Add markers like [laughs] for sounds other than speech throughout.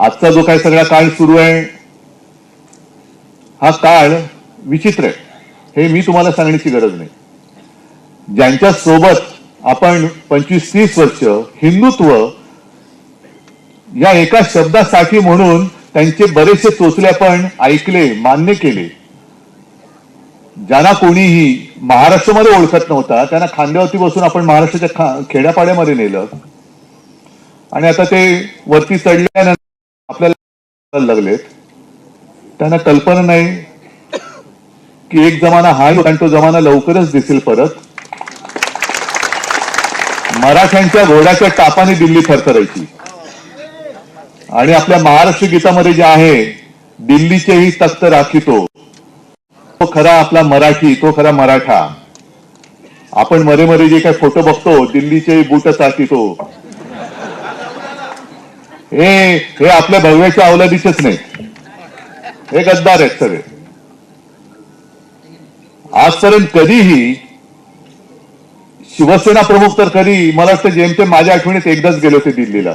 आजचा जो काही सगळा काळ सुरू आहे हा काळ विचित्र आहे. हे मी तुम्हाला सांगण्याची गरज नाही. ज्यांच्या सोबत आपण पंचवीस तीस वर्ष हिंदुत्व या एका शब्दासाठी म्हणून त्यांचे बरेचसे चोचले आपण ऐकले मान्य केले ज्यांना कोणीही महाराष्ट्रामध्ये ओळखत नव्हता त्यांना खांद्यावरती बसून आपण महाराष्ट्राच्या खा- खेड्यापाड्यामध्ये नेलं. आणि आता ते वरती चढल्यानंतर लागलेत. त्यांना कल्पना नाही की एक जमाना हा आणि तो जमाना लवकरच दिसेल परत. मराठ्यांच्या घोड्याच्या टापाने दिल्ली थरथरायची. आणि आपल्या महाराष्ट्र गीतामध्ये जे आहे दिल्लीचेही तख्त राखितो तो. खरा आपला मराठी तो खरा मराठा. आपण मरे मरे जे काही फोटो बघतो दिल्लीचे बूट चाकितो हे हे आपल्या भव्याच्या अवलादीचेच नाही. हे गद्दार आहेत सगळे. आजपर्यंत कधीही शिवसेना प्रमुख तर कधी मला वाटतं जेमतेम माझ्या आठवणीत एकदाच गेले होते दिल्लीला.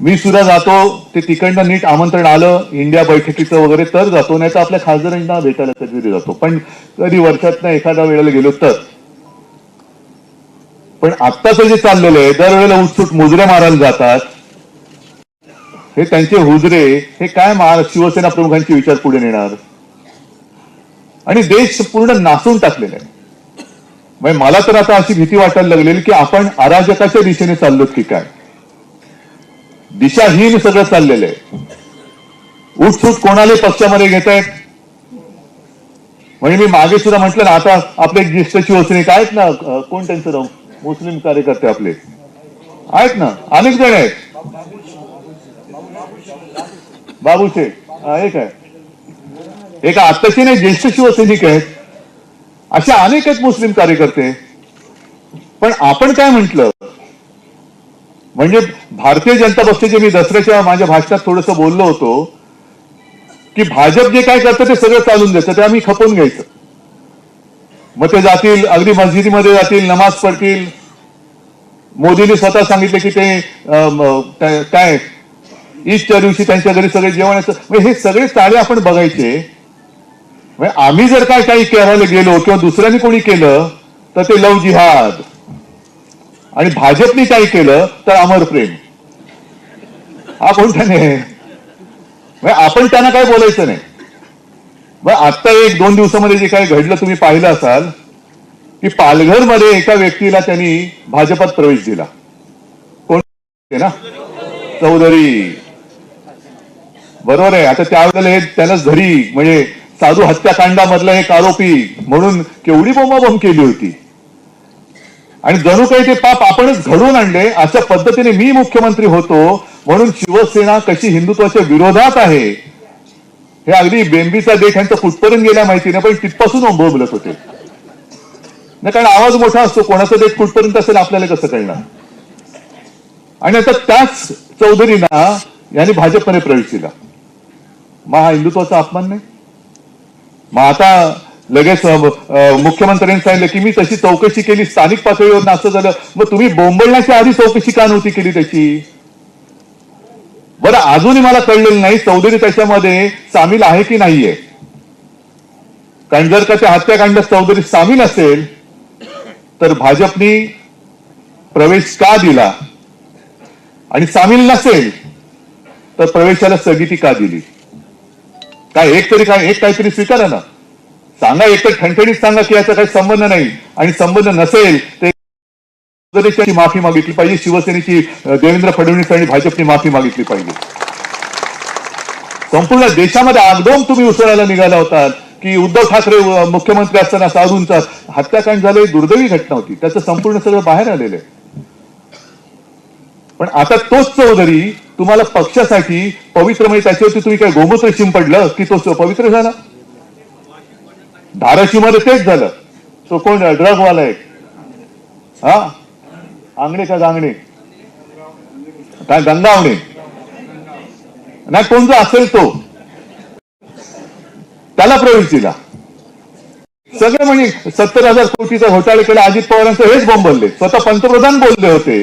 मी सुद्धा जातो ते तिकडनं नीट आमंत्रण आलं इंडिया बैठकीचं वगैरे तर जातो नाही तर आपल्या खासदारांना भेटायला कधीतरी जातो. पण कधी वर्षातनं एखाद्या वेळेला गेलो तर. पण आत्ताचं जे चाललेलं आहे दरवेळेला उत्सुक मुजरे मारायला जातात हे त्यांचे हुजरे हे काय महार शिवसेना प्रमुखांचे विचार पुढे नेणार? आणि देश पूर्ण नासून टाकलेला आहे. म्हणजे मला तर आता अशी भीती वाटायला लागलेली की आपण अराजकाच्या दिशेने चाललोत की काय? दिशाहीन सगळं चाललेलं आहे. उठसूट कोणाला पक्षामध्ये घेत आहेत? म्हणजे मी मागे सुद्धा म्हटलं ना आता आपले ज्येष्ठ शिवसैनिक आहेत ना कोण त्यांचं मुस्लिम कार्यकर्ते आपले. आहेत ना? अनेक जण आहेत. बाबूचे एक आहे. एक आत्ताचे नाही ज्येष्ठ शिवसैनिक आहेत. असे अनेक आहेत मुस्लिम कार्यकर्ते. पण आपण काय म्हटलं? म्हणजे भारतीय जनता पक्षाचे मी दसऱ्याच्या माझ्या भाषणात थोडस बोललो होतो की भाजप जे काय करतं ते सगळं चालून देतं ते आम्ही खपून घ्यायचं. मग ते जातील अगदी मस्जिदीमध्ये जातील नमाज पडतील मोदींनी स्वतः सांगितले की ते अं, काय- काय ईदच्या दिवशी त्यांच्या घरी सगळे जेवण असतं. हे सगळे चाळे आपण बघायचे. आम्ही जर काय काही करायला गेलो किंवा दुसऱ्याने कोणी केलं तर ते लव जिहाद. आणि भाजपने काय केलं तर अमर प्रेम. हा कोणता नाही आपण त्यांना काय बोलायचं नाही. मग आता एक दोन दिवसामध्ये जे काही घडलं तुम्ही पाहिलं असाल की पालघरमध्ये एका व्यक्तीला त्यांनी भाजपात प्रवेश दिला. कोण? ना? चौधरी. बरोबर आहे. आता त्यावेळेला हे त्यानंच घरी म्हणजे साधू हत्याकांडामधला एक आरोपी म्हणून केवढी बोंबाबोंब केली होती. आणि जणू काही ते पाप आपणच घडवून आणले अशा पद्धतीने मी मुख्यमंत्री होतो म्हणून शिवसेना कशी हिंदुत्वाच्या विरोधात आहे हे अगदी बेंबीचा देठ यांचं कुठपर्यंत गेल्या माहिती नाही पण तिथपासून बोंबलत होते. नाही कारण आवाज मोठा असतो कोणाचा देठ कुठपर्यंत असेल आपल्याला कसं कळणार? आणि आता त्याच चौधरींना यांनी भाजपमध्ये प्रवेश दिला. मग हा हिंदुत्वाचा अपमान नाही. मग आता लगेच मुख्यमंत्र्यांनी सांगितलं की मी तशी चौकशी केली स्थानिक पातळीवर असं झालं. मग तुम्ही बोंबळण्याच्या आधी चौकशी का नव्हती केली त्याची? बरं अजूनही मला कळलेलं नाही चौधरी त्याच्यामध्ये सामील आहे की नाहीये. कारण जर का त्या हत्याकांडात चौधरी सामील असेल तर भाजपनी प्रवेश का दिला? आणि सामील नसेल तर प्रवेशाला स्थगिती का दिली? काय एक तरी काय एक काहीतरी स्वीकारा ना. सांगा एक तर ठणठणीत सांगा की याचा काही संबंध नाही. आणि संबंध नसेल ते माफी मागितली पाहिजे शिवसेनेची देवेंद्र फडणवीस आणि भाजपने माफी मागितली पाहिजे. संपूर्ण देशामध्ये आगदोम तुम्ही उसळायला निघाला होता की उद्धव ठाकरे मुख्यमंत्री असताना साधूंचा हत्याकांड झालं ही दुर्दैवी घटना होती. त्याचं संपूर्ण सगळं बाहेर आलेलं आहे. पण आता तोच चौधरी तुम्हाला पक्षासाठी पवित्र म्हणजे त्याच्यावरती तुम्ही काय गोमूत्र शिंपडलं की तो पवित्र झाला? धाराशिवमध्ये तेच झालं. तो कोण ड्रगवाला एक हा? आंगणे का गांगणे? काय गंगावणे नाही कोण जो असेल तो. त्याला प्रवेश दिला. सगळे म्हणजे सत्तर हजार कोटीचा घोटाळे केला अजित पवारांचं हेच बोंबलले स्वतः पंतप्रधान बोलले होते.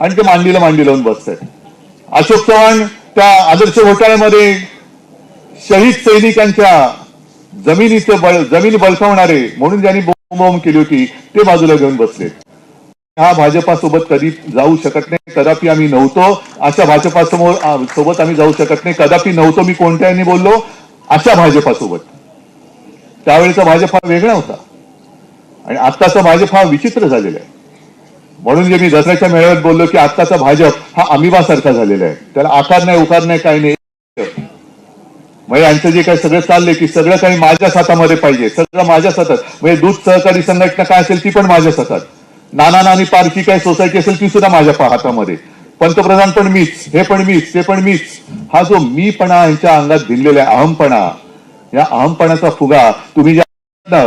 आणि ते मांडीला मांडी लावून बसतात. अशोक चव्हाण त्या आदर्श घोटाळ्यामध्ये शहीद सैनिकांच्या जमिनीचं बळ जमीन बळकावणारे म्हणून ज्यांनी बोंबोंब केली होती ते बाजूला घेऊन बसले. हा भाजपासोबत कधी जाऊ शकत नाही कदापि आम्ही नव्हतो. अशा भाजपासमोर सोबत आम्ही जाऊ शकत नाही कदापि नव्हतो मी कोणत्याही बोललो अशा भाजपासोबत. त्यावेळेचा भाजप हा वेगळा होता. आणि आत्ताचा भाजप हा विचित्र झालेला आहे. म्हणून जे मी दसऱ्याच्या मेळाव्यात बोललो की आत्ताचा भाजप हा अमिबासारखा झालेला आहे. त्याला आकार नाही उकार नाही काही नाही. म्हणजे यांचं जे काही सगळं चाललंय की सगळं काही माझ्याच हातामध्ये पाहिजे सगळं माझ्याच हातात म्हणजे दूध सहकारी संघटना काय असेल ती पण माझ्याच हातात नाना नानी पारखी काय सोसायटी असेल ती सुद्धा माझ्या पा- हातामध्ये. पंतप्रधान पण मीच हे पण मीच ते पण मीच. हा जो मीपणा यांच्या अंगात दिलेला आहे अहमपणा. या अहमपणाचा फुगा तुम्ही ज्या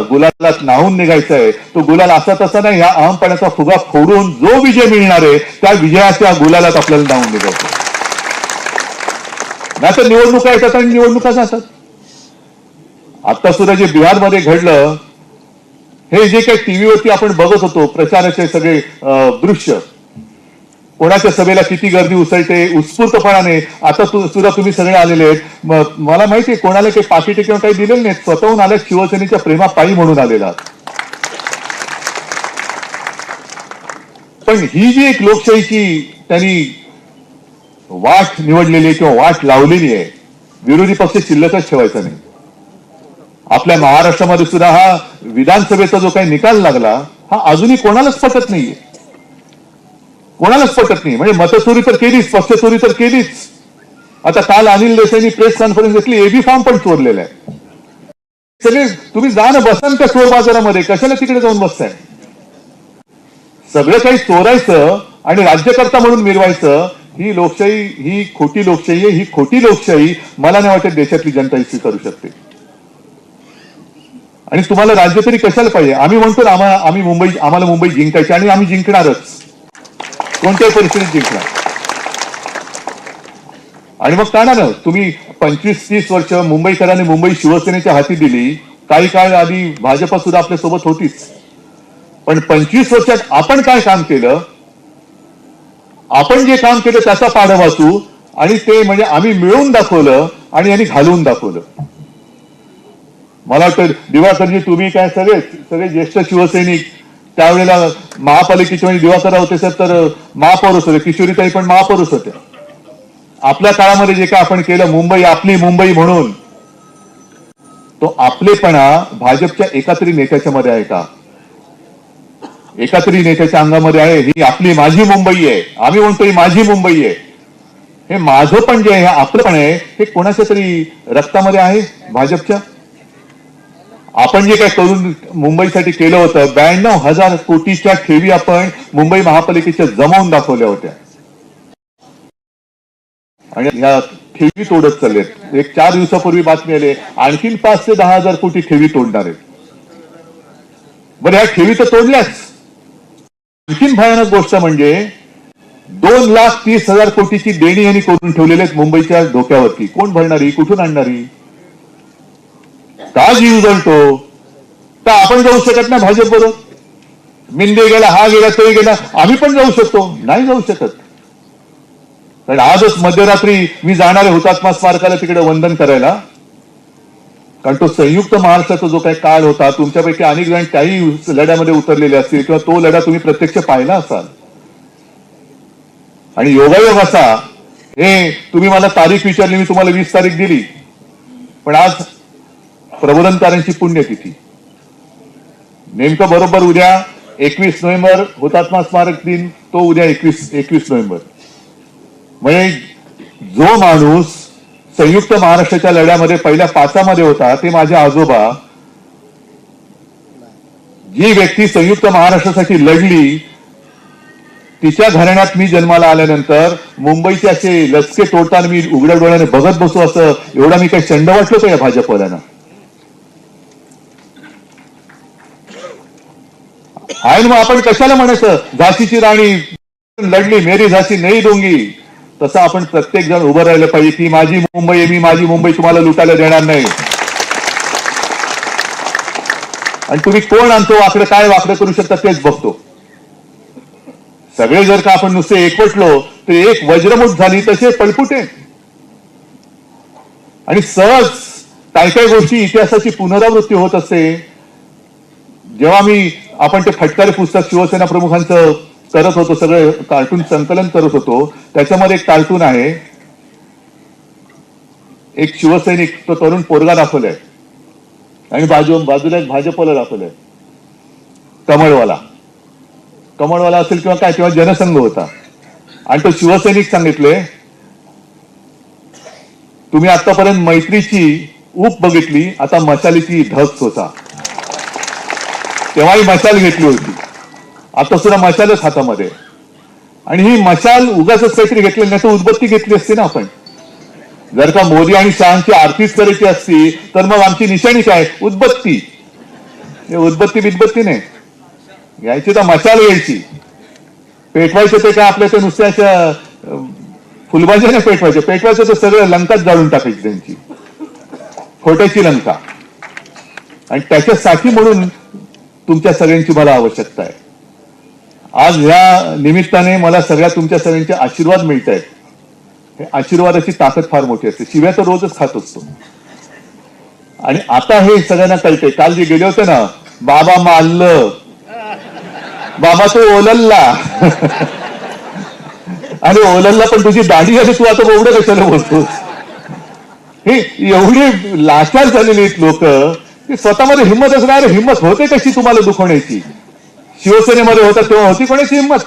गुलालात नाहून निघायचं आहे तो गुलाल असा तसा नाही ह्या अहमपणाचा फुगा फोडून जो विजय मिळणार आहे त्या विजयाच्या गुलालात आपल्याला नाहून निघायचं नाही तर निवडणुका येतात आणि निवडणुका जातात. आता सुद्धा जे बिहारमध्ये घडलं हे जे काही टीव्हीवरती आपण बघत होतो प्रचाराचे सगळे दृश्य कोणाच्या सभेला किती गर्दी उसळते उत्स्फूर्तपणाने आता सुद्धा तुम्ही सगळे आलेले आहेत. मला माहिती आहे कोणाला काही पाकिटे किंवा काही दिलेले नाहीत. स्वतःहून आल्या शिवसेनेच्या प्रेमापायी म्हणून आलेला. पण ही जी एक लोकशाहीची त्यांनी वाट निवडलेली आहे किंवा वाट लावलेली आहे विरोधी पक्ष शिल्लकच ठेवायचा नाही. आपल्या महाराष्ट्रामध्ये सुद्धा हा विधानसभेचा जो काही निकाल लागला हा अजूनही कोणालाच पटत नाहीये. कोणालाच पटत नाही. म्हणजे मतचोरी तर केलीच पक्ष चोरी तर केलीच. आता काल अनिल देसाईंनी प्रेस कॉन्फरन्स घेतली एबी फॉर्म पण चोरलेला आहे. सगळे तुम्ही जा ना बसा त्या चोर बाजारामध्ये. कशाला तिकडे जाऊन बसताय? सगळं काही चोरायचं आणि राज्यकर्ता म्हणून मिरवायचं ही लोकशाही ही खोटी लोकशाही आहे ही खोटी लोकशाही मला नाही वाटत देशातली जनता ही स्वीकारू शकते. आणि तुम्हाला राज्य तरी कशाला पाहिजे? आम्ही म्हणतो ना आम्हाला आम्ही मुंबई आम्हाला मुंबई जिंकायची आणि आम्ही जिंकणारच. कोणत्याही परिस्थितीत जिंकणार आणि मग काय ना तुम्ही पंचवीस तीस वर्ष मुंबईकरांनी मुंबई शिवसेनेच्या हाती दिली. काही काळ आधी भाजपा सुद्धा आपल्यासोबत होतीच. पण पंचवीस वर्षात आपण काय काम केलं? आपण जे काम केलं त्याचा पाढा वाचू आणि ते म्हणजे आम्ही मिळवून दाखवलं आणि यांनी घालवून दाखवलं. मला वाटतं दिवाकरजी तुम्ही काय सगळे सगळे ज्येष्ठ शिवसैनिक त्यावेळेला महापालिकेचे म्हणजे दिवाकर होते सर तर महापौरच होते. किशोरीताई पण महापौरच होत्या आपल्या काळामध्ये जे काय आपण केलं मुंबई आपली मुंबई म्हणून तो आपलेपणा भाजपच्या एका तरी नेत्याच्या मध्ये आहे का? एका तरी नेत्याच्या अंगामध्ये आहे ही आपली माझी मुंबई आहे. आम्ही म्हणतो ही माझी मुंबई आहे. हे माझं पण जे आहे आपलं पण आहे हे कोणाच्या तरी रक्तामध्ये आहे? भाजपच्या? आपण जे काय करून मुंबईसाठी केलं होतं ब्याण्णव हजार कोटीच्या ठेवी आपण मुंबई महापालिकेच्या जमावून दाखवल्या होत्या. आणि ह्या ठेवी तोडत चाललेत. एक चार दिवसापूर्वी बातमी आली आणखीन पाच ते दहा हजार कोटी ठेवी तोडणार आहेत. बरं ह्या ठेवी तर तोडल्याच. आणखीन भयानक गोष्ट म्हणजे दोन लाख तीस हजार कोटीची देणी यांनी करून ठेवलेली आहेत मुंबईच्या डोक्यावरती कोण भरणारी? कुठून आणणारी? का जीव जणतो तर आपण जाऊ शकत नाही भाजप बरोबर मिंदे गेला हा गेला तो गेला आम्ही पण जाऊ शकतो. नाही जाऊ शकत. कारण आजच मध्यरात्री मी जाणार आहे हुतात्मा स्मारकाला तिकडे वंदन करायला कारण तो संयुक्त महाराष्ट्राचा जो काही काळ होता तुमच्यापैकी अनेक जण त्याही लढ्यामध्ये उतरलेले असतील किंवा तो लढा तुम्ही प्रत्यक्ष पाहिला असाल. आणि योगायोग असा हे तुम्ही मला तारीख विचारली मी तुम्हाला वीस तारीख दिली. पण आज प्रबोधनकारांची पुण्यतिथी. नेमकं बरोबर उद्या एकवीस नोव्हेंबर हुतात्मा स्मारक दिन तो उद्या एकवीस एकवीस नोव्हेंबर. म्हणजे जो माणूस संयुक्त महाराष्ट्राच्या लढ्यामध्ये पहिल्या पाचामध्ये होता ते माझे आजोबा. जी व्यक्ती संयुक्त महाराष्ट्रासाठी लढली तिच्या घराण्यात मी जन्माला आल्यानंतर मुंबईचे असे लचके तोडताना मी उघड्या डोळ्याने बघत बसू असं एवढा मी काही चंड वाटलो का या भाजपवाल्यांना? आहे ना मग आपण कशाला म्हणायचं? झाशीची राणी लढली मेरी झाशी नाही दोंगी तसं आपण प्रत्येक जण उभं राहिलं पाहिजे ती माझी मुंबई आहे मी माझी मुंबई तुम्हाला लुटायला देणार नाही. आणि तुम्ही कोण आणतो? वाकडं काय वाकडं करू शकता तेच बघतो. सगळे जर का आपण नुसते एकवटलो तर एक वज्रमुठ झाली तसे पळपुटे. आणि सहज काय काय गोष्टी इतिहासाची पुनरावृत्ती होत असते जेव्हा मी आपण ते फटकारे पुस्तक शिवसेना प्रमुखांचं करत होतो सगळं कार्टून संकलन करत होतो त्याच्यामध्ये एक कार्टून आहे. एक शिवसैनिक तो तरुण पोरगा दाखवलाय. आणि बाजू बाजूला एक भाजपला दाखवलंय. कमळवाला. कमळवाला असेल किंवा काय किंवा जनसंघ होता. आणि तो शिवसैनिक सांगितले तुम्ही आतापर्यंत मैत्रीची ऊप बघितली आता मशालीची धस होता तेव्हा ही मशाल घेतली होती. आता सुद्धा मशालच हातामध्ये आणि ही मशाल उगाच काहीतरी घेतली नाही तर उदबत्ती घेतली असती ना आपण. जर का मोदी आणि शहाची आरतीच करायची असती तर मग आमची निशाणी काय? उदबत्ती. उदबत्ती बिदबत्ती नाही. घ्यायची तर मशाल यायची पेटवायचे ते काय आपल्या ते नुसत्या अशा अं, नाही पेटवायचे. पेटवायचं तर सगळं लंकाच जाळून टाकायची त्यांची. खोट्याची लंका. आणि त्याच्यासाठी म्हणून तुमच्या सगळ्यांची मला आवश्यकता आहे. आज ह्या निमित्ताने मला सगळ्या तुमच्या सगळ्यांचे आशीर्वाद मिळत आहेत हे आशीर्वादाची ताकद फार मोठी असते. शिव्या तर रोजच खात असतो. आणि आता हे सगळ्यांना कळते काल जे गेले होते ना बाबा मारलं बाबा तो ओलल्ला. [laughs] आणि ओलल्ला पण तुझी दाढी झाली तू आता एवढं कशाला बोलतोस? हे एवढी लाचार झालेली आहेत लोक. की स्वतःमध्ये हिंमत असणार हिंमत होते कशी तुम्हाला दुखवण्याची? शिवसेनेमध्ये होता तेव्हा होती कोणाची हिंमत?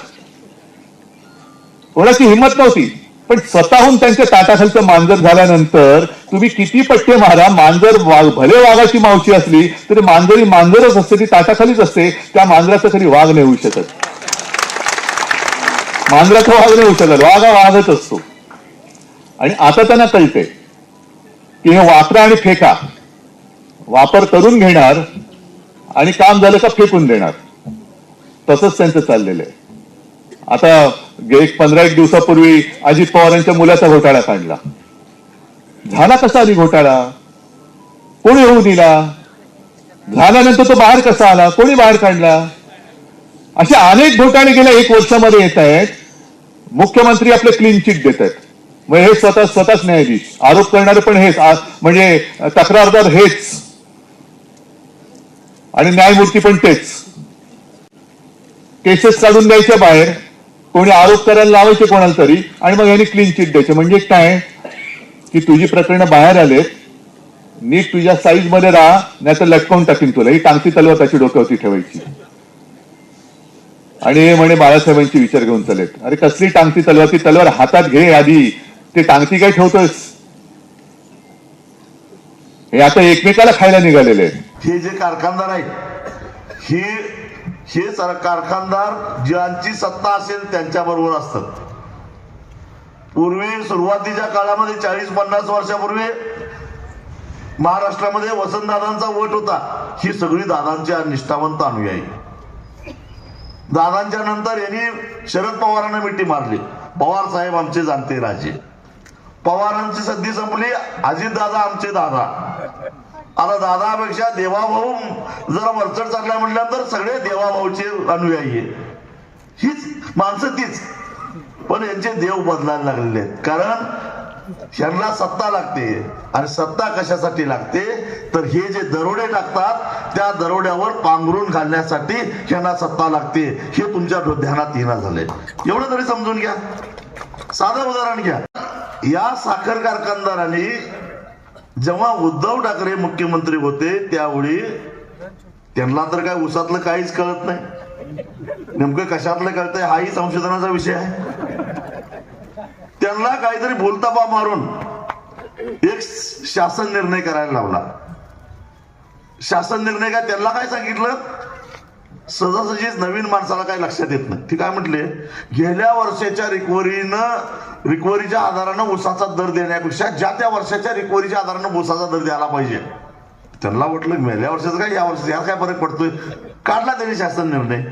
कोणाची हिंमत नव्हती. पण स्वतःहून त्यांच्या ताटाखालचं मांजर झाल्यानंतर तुम्ही किती पट्टे मारा मांजर वाघ भले वाघाची मावशी असली तरी मांजरी मांजरच असते ती ताटाखालीच असते. त्या मांजराचं कधी वाघ नाही होऊ शकत. मांजराचा वाघ नाही होऊ शकत. वाघ हा वाघच असतो. आणि आता त्यांना कळते की हे वापरा आणि फेका वापर करून घेणार आणि काम झालं का फेकून देणार. तसंच त्यांचं चाललेलं आहे. आता गे- एक पंधरा एक दिवसापूर्वी अजित पवारांच्या मुलाचा घोटाळा काढला. झाला कसा आधी घोटाळा? कोणी होऊ दिला? झाल्यानंतर तो बाहेर कसा आला? कोणी बाहेर काढला? असे अनेक घोटाळे गेल्या एक वर्षामध्ये येत आहेत. मुख्यमंत्री आपले क्लीन चिट देत आहेत. मग हे स्वतः स्वतःच न्यायाधीश. आरोप करणारे पण हेच. म्हणजे तक्रारदार हेच. आणि न्यायमूर्ती पण तेच. केसेस काढून द्यायच्या बाहेर. कोणी आरोप करायला लावायचे कोणाला तरी आणि मग यांनी क्लीन चिट द्यायचे. म्हणजे काय? की तुझी प्रकरणं बाहेर आलेत. नीट तुझ्या साईजमध्ये राहा नाही तर लटकवून टाकीन तुला. ही टांगती तलवार त्याची डोक्यावरती ठेवायची. आणि हे म्हणे बाळासाहेबांची विचार घेऊन चालेत अरे कसली टांगती तलवार? ती तलवार हातात घे आधी. ते टांगती काय ठेवतोस हे आता एकमेकाला खायला निघालेले आहेत. हे जे कारखानदार आहेत हे हे कारखानदार ज्यांची सत्ता असेल त्यांच्या बरोबर असतात. पूर्वी सुरुवातीच्या काळामध्ये चाळीस पन्नास वर्षापूर्वी महाराष्ट्रामध्ये वसंतदादांचा वट होता. ही सगळी दादांची निष्ठावंत अनुयायी दादांच्या नंतर यांनी शरद पवारांना मिठी मारली. पवार साहेब आमचे जाणते राजे. पवारांची सद्दी संपली. अजितदादा आमचे दादा. आता दादापेक्षा देवाभाऊ जरा वरचढ चालला म्हटल्यानंतर सगळे देवाभाऊचे अनुयायी हीच माणसं तीच. पण यांचे देव बदलायला लागलेले आहेत. कारण यांना सत्ता लागते. आणि सत्ता कशासाठी लागते? तर हे जे दरोडे टाकतात त्या दरोड्यावर पांघरून घालण्यासाठी यांना सत्ता लागते. हे तुमच्या ध्यानात येणार झाले एवढं तरी समजून घ्या. साधं उदाहरण घ्या. या साखर कारखानदारांनी जेव्हा उद्धव ठाकरे मुख्यमंत्री होते त्यावेळी त्यांना तर काय उसातलं काहीच कळत नाही. नेमकं कशातलं कळतंय हाही संशोधनाचा विषय आहे. त्यांना काहीतरी बोलताबा मारून एक शासन निर्णय करायला लावला. शासन निर्णय काय त्यांना काय सांगितलं? सहजासहजीच नवीन माणसाला काही लक्षात येत नाही. ती काय म्हटले? गेल्या वर्षाच्या रिकव्हरीनं रिकव्हरीच्या आधारानं ऊसाचा दर देण्यापेक्षा ज्या त्या वर्षाच्या रिकव्हरीच्या आधारानं ऊसाचा दर द्यायला पाहिजे. त्यांना वाटलं गेल्या वर्षाचं काय या वर्षाचं यात काय फरक पडतोय? काढला त्यांनी शासन निर्णय.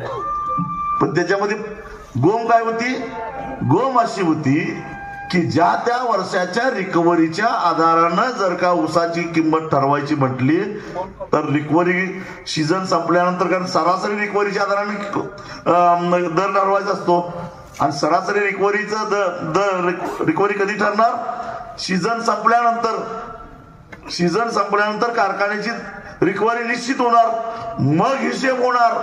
पण त्याच्यामध्ये गोम काय होती? गोम अशी होती की ज्या त्या वर्षाच्या रिकव्हरीच्या आधारानं जर का ऊसाची किंमत ठरवायची म्हटली तर रिकव्हरी सीझन संपल्यानंतर कारण सरासरी रिकव्हरीच्या आधाराने दर ठरवायचा असतो. आणि सरासरी रिकव्हरीचा दर रिकव्हरी कधी ठरणार? सीझन संपल्यानंतर. सीझन संपल्यानंतर कारखान्याची रिकव्हरी निश्चित होणार. मग हिशेब होणार.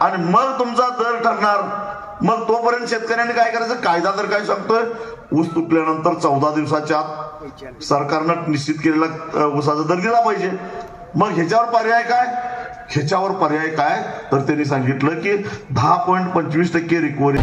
आणि मग तुमचा दर ठरणार. मग तोपर्यंत शेतकऱ्यांनी काय करायचं? कायदा तर काय सांगतोय? ऊस तुटल्यानंतर चौदा दिवसाच्या आत सरकारनं निश्चित केलेला ऊसाचा दर दिला पाहिजे. मग ह्याच्यावर पर्याय काय? ह्याच्यावर पर्याय काय? तर त्यांनी सांगितलं की दहा पॉईंट पंचवीस टक्के रिकव्हरी